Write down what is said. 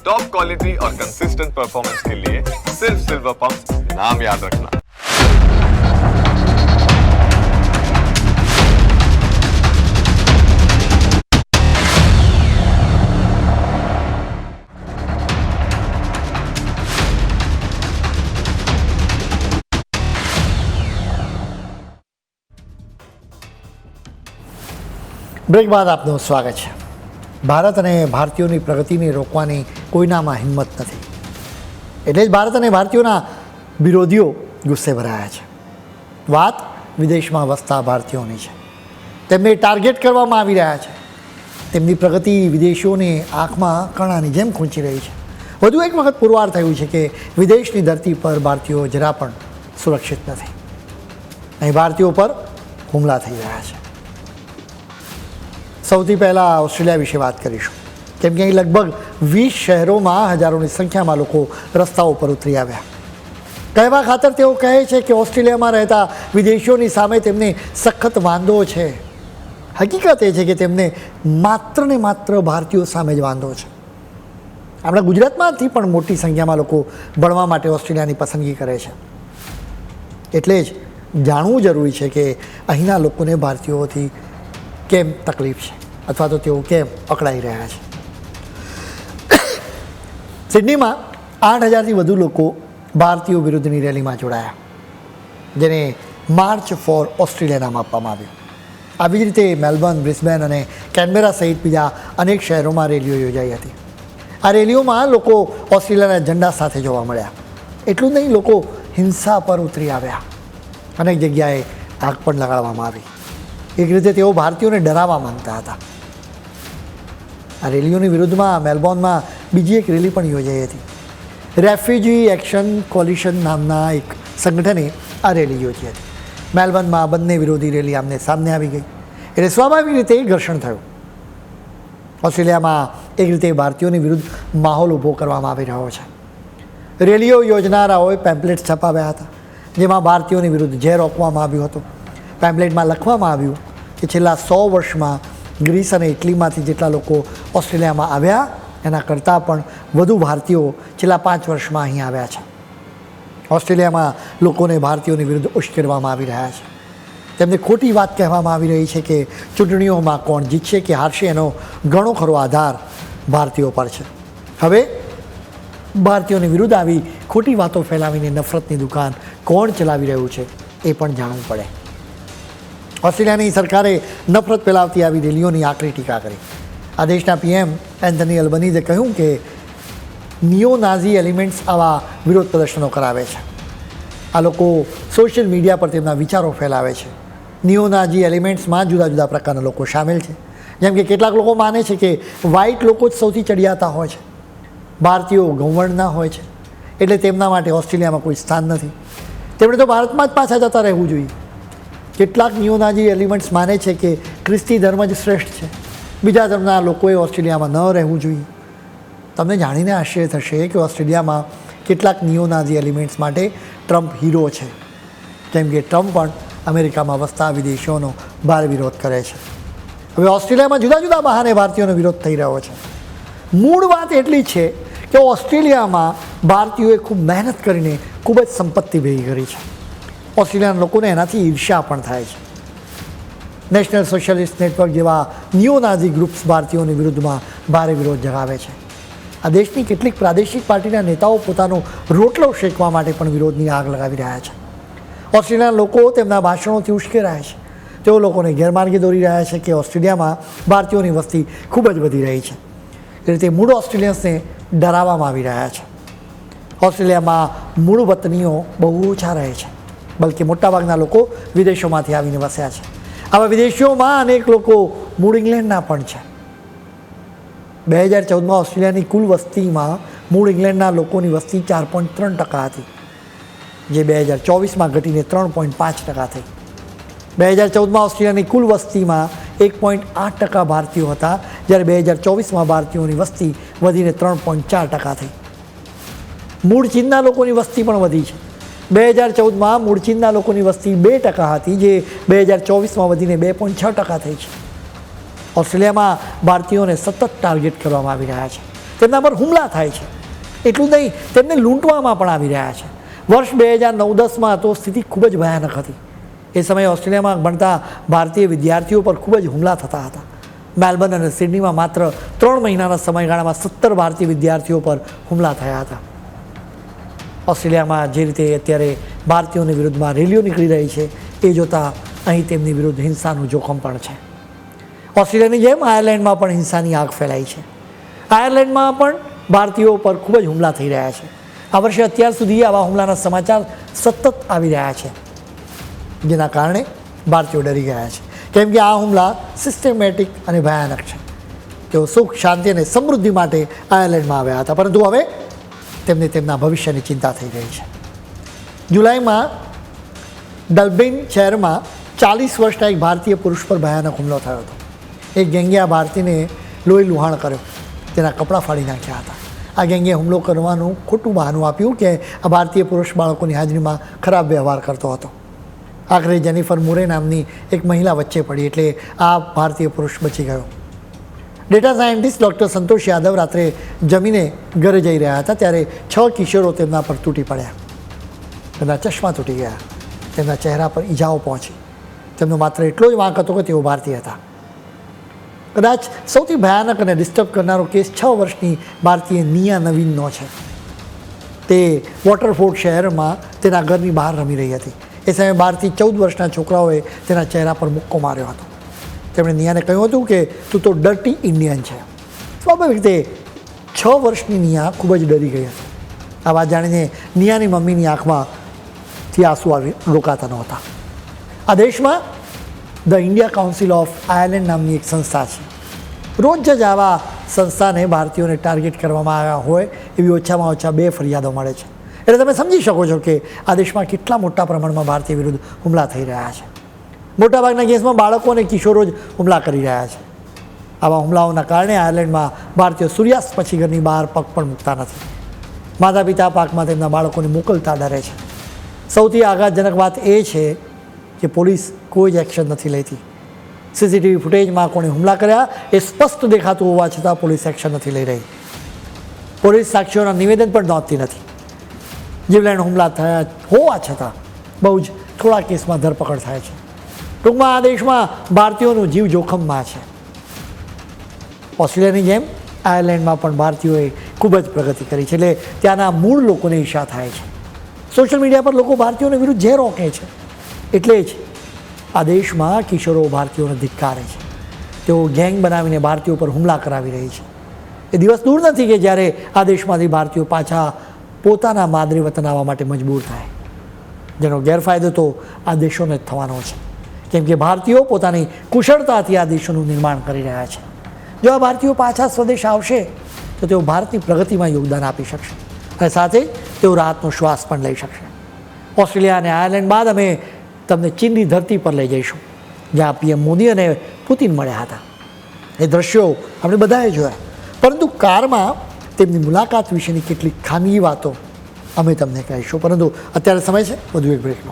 Top quality और consistent performance के लिए सिर्फ सिल्वर पंप नाम याद रखना બ્રેક બાદ આપનું સ્વાગત છે ભારત અને ભારતીયોની પ્રગતિને રોકવાની કોઈનામાં હિંમત નથી. એટલે જ ભારત અને ભારતીયોના વિરોધીઓ ગુસ્સે ભરાયા છે. વાત વિદેશમાં વસતા ભારતીયોની છે. તેમને ટાર્ગેટ કરવામાં આવી રહ્યા છે. તેમની પ્રગતિ વિદેશીઓની આંખમાં કણાની જેમ ખૂંચી રહી છે. વધુ એક વખત પુરવાર થયું છે કે વિદેશની ધરતી પર ભારતીયો જરા પણ સુરક્ષિત નથી. અહીં ભારતીયો પર હુમલા થઈ રહ્યા છે. સૌથી પહેલાં ઓસ્ટ્રેલિયા વિશે વાત કરીશું. કેમ કે અહીં લગભગ વીસ શહેરોમાં હજારોની સંખ્યામાં લોકો રસ્તાઓ પર ઉતરી આવ્યા. કહેવા ખાતર તેઓ કહે છે કે ઓસ્ટ્રેલિયામાં રહેતા વિદેશીઓની સામે તેમને સખત વાંધો છે. હકીકત એ છે કે તેમને માત્ર ને માત્ર ભારતીયો સામે જ વાંધો છે. આપણા ગુજરાતમાંથી પણ મોટી સંખ્યામાં લોકો ભણવા માટે ઓસ્ટ્રેલિયાની પસંદગી કરે છે. એટલે જ જાણવું જરૂરી છે કે અહીંના લોકોને ભારતીયોથી કેમ તકલીફ છે? અથવા તો તેઓ કેમ અકળાઈ રહ્યા છે? સિડનીમાં આઠ હજારથી વધુ લોકો ભારતીયો વિરુદ્ધની રેલીમાં જોડાયા, જેને માર્ચ ફોર ઓસ્ટ્રેલિયા નામ આપવામાં આવ્યું. આવી જ રીતે મેલબર્ન, બ્રિસ્બેન અને કેનબેરા સહિત બીજા અનેક શહેરોમાં રેલીઓ યોજાઈ હતી. આ રેલીઓમાં લોકો ઓસ્ટ્રેલિયાના ઝંડા સાથે જોવા મળ્યા. એટલું નહીં, લોકો હિંસા પર ઉતરી આવ્યા. અનેક જગ્યાએ આગ પણ લગાડવામાં આવી. એક રીતે તેઓ ભારતીયોને ડરાવવા માંગતા હતા. આ રેલીઓની વિરુદ્ધમાં મેલબોર્નમાં બીજી એક રેલી પણ યોજાઈ હતી. રેફ્યુજી એક્શન કોલિશન નામના એક સંગઠને આ રેલી યોજી હતી. મેલબર્નમાં બંને વિરોધી રેલી આમને સામને આવી ગઈ. એટલે સ્વાભાવિક રીતે ઘર્ષણ થયું. ઓસ્ટ્રેલિયામાં એક રીતે ભારતીયોની વિરુદ્ધ માહોલ ઊભો કરવામાં આવી રહ્યો છે. રેલીઓ યોજનારાઓએ પેમ્પલેટ છપાવ્યા હતા, જેમાં ભારતીયોની વિરુદ્ધ ઝેર રોકવામાં આવ્યું હતું. પેમ્પલેટમાં લખવામાં આવ્યું કે છેલ્લા સો વર્ષમાં ગ્રીસ અને ઇટલીમાંથી જેટલા લોકો ઓસ્ટ્રેલિયામાં આવ્યા, એના કરતાં પણ વધુ ભારતીયો છેલ્લા પાંચ વર્ષમાં અહીં આવ્યા છે. ઓસ્ટ્રેલિયામાં લોકોને ભારતીયોની વિરુદ્ધ ઉશ્કેરવામાં આવી રહ્યા છે. તેમને ખોટી વાત કહેવામાં આવી રહી છે કે ચૂંટણીઓમાં કોણ જીતશે, કે હારશે, એનો ઘણો ખરો આધાર ભારતીયો પર છે. હવે ભારતીયોની વિરુદ્ધ આવી ખોટી વાતો ફેલાવીને નફરતની દુકાન કોણ ચલાવી રહ્યું છે એ પણ જાણવું પડે. ઓસ્ટ્રેલિયાની સરકારે નફરત ફેલાવતી આવી રેલીઓની આકરી ટીકા કરી. આ દેશના પીએમ એન્થની અલ્બનીઝે કહ્યું કે નિયો નાઝી એલિમેન્ટ્સ આવા વિરોધ પ્રદર્શનો કરાવે છે. આ લોકો સોશિયલ મીડિયા પર તેમના વિચારો ફેલાવે છે. નિયો નાઝી એલિમેન્ટ્સમાં જુદા જુદા પ્રકારના લોકો સામેલ છે. જેમ કે કેટલાક લોકો માને છે કે વ્હાઇટ લોકો જ સૌથી ચડિયાતા હોય છે. ભારતીયો ગૌવર્ણના હોય છે. એટલે તેમના માટે ઓસ્ટ્રેલિયામાં કોઈ સ્થાન નથી. તેમણે તો ભારતમાં જ પાછા જતા રહેવું જોઈએ. કેટલાક નિયોનાજી એલિમેન્ટ્સ માને છે કે ખ્રિસ્તી ધર્મ જ શ્રેષ્ઠ છે. બીજા ધર્મના લોકોએ ઓસ્ટ્રેલિયામાં ન રહેવું જોઈએ. તમને જાણીને આશ્ચર્ય થશે કે ઓસ્ટ્રેલિયામાં કેટલાક નિયોનાઝી એલિમેન્ટ્સ માટે ટ્રમ્પ હીરો છે. કેમ કે ટ્રમ્પ પણ અમેરિકામાં વસતા વિદેશીઓનો ભારે વિરોધ કરે છે. હવે ઓસ્ટ્રેલિયામાં જુદા જુદા બહાને ભારતીયોનો વિરોધ થઈ રહ્યો છે. મૂળ વાત એટલી છે કે ઓસ્ટ્રેલિયામાં ભારતીયોએ ખૂબ મહેનત કરીને ખૂબ જ સંપત્તિ ભેગી કરી છે. ઓસ્ટ્રેલિયાના લોકોને એનાથી ઈર્ષ્યા પણ થાય છે. નેશનલ સોશિયલિસ્ટ નેટવર્ક જેવા નિયોનાઝી ગ્રુપ્સ ભારતીયોની વિરુદ્ધમાં ભારે વિરોધ જગાવે છે. આ દેશની કેટલીક પ્રાદેશિક પાર્ટીના નેતાઓ પોતાનો રોટલો શેકવા માટે પણ વિરોધની આગ લગાવી રહ્યા છે. ઓસ્ટ્રેલિયાના લોકો તેમના ભાષણોથી ઉશ્કેરાય છે. તેઓ લોકોને ગેરમાર્ગે દોરી રહ્યા છે કે ઓસ્ટ્રેલિયામાં ભારતીયોની વસ્તી ખૂબ જ વધી રહી છે. એ રીતે મૂળ ઓસ્ટ્રેલિયન્સને ડરાવવામાં આવી રહ્યા છે. ઓસ્ટ્રેલિયામાં મૂળ વતનીઓ બહુ ઓછા રહે છે. બલકે મોટાભાગના લોકો વિદેશોમાંથી આવીને વસ્યા છે. આવા વિદેશીઓમાં અનેક લોકો મૂળ ઇંગ્લેન્ડના પણ છે. બે હજાર ચૌદમાં ઓસ્ટ્રેલિયાની કુલ વસ્તીમાં મૂળ ઇંગ્લેન્ડના લોકોની વસ્તી ચાર પોઈન્ટ ત્રણ ટકા હતી, જે બે હજાર ચોવીસમાં ઘટીને ત્રણ પોઈન્ટ પાંચ ટકા થઈ. બે હજાર ચૌદમાં ઓસ્ટ્રેલિયાની કુલ વસ્તીમાં એક પોઈન્ટ આઠ ટકા ભારતીયો હતા, જ્યારે બે હજાર ચોવીસમાં ભારતીયોની વસ્તી વધીને ત્રણ પોઈન્ટ ચાર ટકા થઈ. મૂળ ચીનના લોકોની વસ્તી પણ વધી છે. બે હજાર ચૌદમાં મૂળ ચીનના લોકોની વસ્તી બે ટકા હતી, જે બે હજાર ચોવીસમાં વધીને બે પોઈન્ટ છ ટકા થઈ છે. ઓસ્ટ્રેલિયામાં ભારતીયોને સતત ટાર્ગેટ કરવામાં આવી રહ્યા છે. તેમના પર હુમલા થાય છે. એટલું નહીં, તેમને લૂંટવામાં પણ આવી રહ્યા છે. વર્ષ બે હજાર નવ દસમાં તો સ્થિતિ ખૂબ જ ભયાનક હતી. એ સમયે ઓસ્ટ્રેલિયામાં ભણતા ભારતીય વિદ્યાર્થીઓ પર ખૂબ જ હુમલા થતા હતા. મેલબર્ન અને સિડનીમાં માત્ર ત્રણ મહિનાના સમયગાળામાં સત્તર ભારતીય વિદ્યાર્થીઓ પર હુમલા થયા હતા. ઓસ્ટ્રેલિયામાં જે રીતે અત્યારે ભારતીયોની વિરુદ્ધમાં રેલીઓ નીકળી રહી છે, એ જોતાં અહીં તેમની વિરુદ્ધ હિંસાનું જોખમ પણ છે. ઓસ્ટ્રેલિયાની જેમ આયર્લેન્ડમાં પણ હિંસાની આગ ફેલાઈ છે. આયર્લેન્ડમાં પણ ભારતીયો પર ખૂબ જ હુમલા થઈ રહ્યા છે. આ વર્ષે અત્યાર સુધી આવા હુમલાના સમાચાર સતત આવી રહ્યા છે, જેના કારણે ભારતીયો ડરી ગયા છે. કેમ કે આ હુમલા સિસ્ટમેટિક અને ભયાનક છે. તેઓ સુખ, શાંતિ અને સમૃદ્ધિ માટે આયર્લેન્ડમાં આવ્યા હતા. પરંતુ હવે તેમને તેમના ભવિષ્યની ચિંતા થઈ રહી છે. જુલાઈમાં ડલબિન શહેરમાં ચાલીસ વર્ષના એક ભારતીય પુરુષ પર ભયાનક હુમલો થયો હતો. એક ગેંગે આ ભારતીયને લોહી લુહાણ કર્યો. તેના કપડાં ફાડી નાખ્યા હતા. આ ગેંગે હુમલો કરવાનું ખોટું બહાનું આપ્યું કે આ ભારતીય પુરુષ બાળકોની હાજરીમાં ખરાબ વ્યવહાર કરતો હતો. આખરે જેનિફર મુરે નામની એક મહિલા વચ્ચે પડી એટલે આ ભારતીય પુરુષ બચી ગયો. Data scientist doctor Santosh Yadav રાત્રે જમીને ઘરે જઈ રહ્યા હતા ત્યારે છ કિશોરો તેમના પર તૂટી પડ્યા. તેમના ચશ્મા તૂટી ગયા. તેમના ચહેરા પર ઈજાઓ પહોંચી. તેમનો માત્ર એટલો જ વાંક હતો કે તેઓ ભારતીય હતા. કદાચ સૌથી ભયાનક અને ડિસ્ટર્બ કરનારો કેસ છ વર્ષની ભારતીય નિયા નવીનનો છે. તે વોટરફોર્ડ શહેરમાં તેના ઘરની બહાર રમી રહી હતી. એ સમયે બારથી ચૌદ વર્ષના છોકરાઓએ તેના ચહેરા પર મુક્કો માર્યો હતો. તેમણે નિયાને કહ્યું હતું કે તું તો ડર્ટી ઇન્ડિયન છે. સ્વાભાવિક રીતે છ વર્ષની નિયા ખૂબ જ ડરી ગઈ હતી. આ વાત જાણીને નિયાની મમ્મીની આંખમાંથી આંસુ આવી રોકાતા નહોતા આ દેશમાં the India council of Ireland નામની એક સંસ્થા છે. રોજ જ આવા સંસ્થાને ભારતીયોને ટાર્ગેટ કરવામાં આવ્યા હોય એવી ઓછામાં ઓછા બે ફરિયાદો મળે છે. એટલે તમે સમજી શકો છો કે આ દેશમાં કેટલા મોટા પ્રમાણમાં ભારતીય વિરુદ્ધ હુમલા થઈ રહ્યા છે. મોટાભાગના કેસમાં બાળકો અને કિશોરો જ હુમલા કરી રહ્યા છે. આવા હુમલાઓના કારણે આયર્લેન્ડમાં ભારતીયો સૂર્યાસ્ત પછી ઘરની બહાર પગ પણ મૂકતા નથી. માતા પિતા પાકમાં તેમના બાળકોને મોકલતા ડરે છે. સૌથી આઘાતજનક વાત એ છે કે પોલીસ કોઈ જ એક્શન નથી લેતી. સીસીટીવી ફૂટેજમાં કોણે હુમલા કર્યા એ સ્પષ્ટ દેખાતું હોવા છતાં પોલીસ એક્શન નથી લઈ રહી. પોલીસ સાક્ષીઓના નિવેદન પણ નોંધતી નથી. જીવલેણ હુમલા થયા હોવા છતાં બહુ જ થોડા કેસમાં ધરપકડ થાય છે. ટૂંકમાં આ દેશમાં ભારતીયોનું જીવ જોખમમાં છે. ઓસ્ટ્રેલિયાની જેમ આયર્લેન્ડમાં પણ ભારતીયોએ ખૂબ જ પ્રગતિ કરી છે, એટલે ત્યાંના મૂળ લોકોને ઈર્ષા થાય છે. સોશિયલ મીડિયા પર લોકો ભારતીયોને વિરુદ્ધ ઝેર ઓકે છે. એટલે જ આ દેશમાં કિશોરો ભારતીયોને ધિક્કારે છે. તેઓ ગેંગ બનાવીને ભારતીયો પર હુમલા કરાવી રહી છે. એ દિવસ દૂર નથી કે જ્યારે આ દેશમાંથી ભારતીયો પાછા પોતાના માદરી વતન આવવા માટે મજબૂર થાય. જેનો ગેરફાયદો તો આ દેશોને જ થવાનો છે. કેમ કે ભારતીયો પોતાની કુશળતાથી આ દેશોનું નિર્માણ કરી રહ્યા છે. જો આ ભારતીયો પાછા સ્વદેશ આવશે, તો તેઓ ભારતની પ્રગતિમાં યોગદાન આપી શકશે અને સાથે તેઓ રાહતનો શ્વાસ પણ લઈ શકશે. ઓસ્ટ્રેલિયા અને આયર્લેન્ડ બાદ અમે તમને ચીનની ધરતી પર લઈ જઈશું, જ્યાં પીએમ મોદી અને પુતિન મળ્યા હતા. એ દ્રશ્યો આપણે બધાએ જોયા. પરંતુ કારમાં તેમની મુલાકાત વિશેની કેટલીક ખાનગી વાતો અમે તમને કહીશું. પરંતુ અત્યારે સમય છે, વધુ એક બ્રેકનો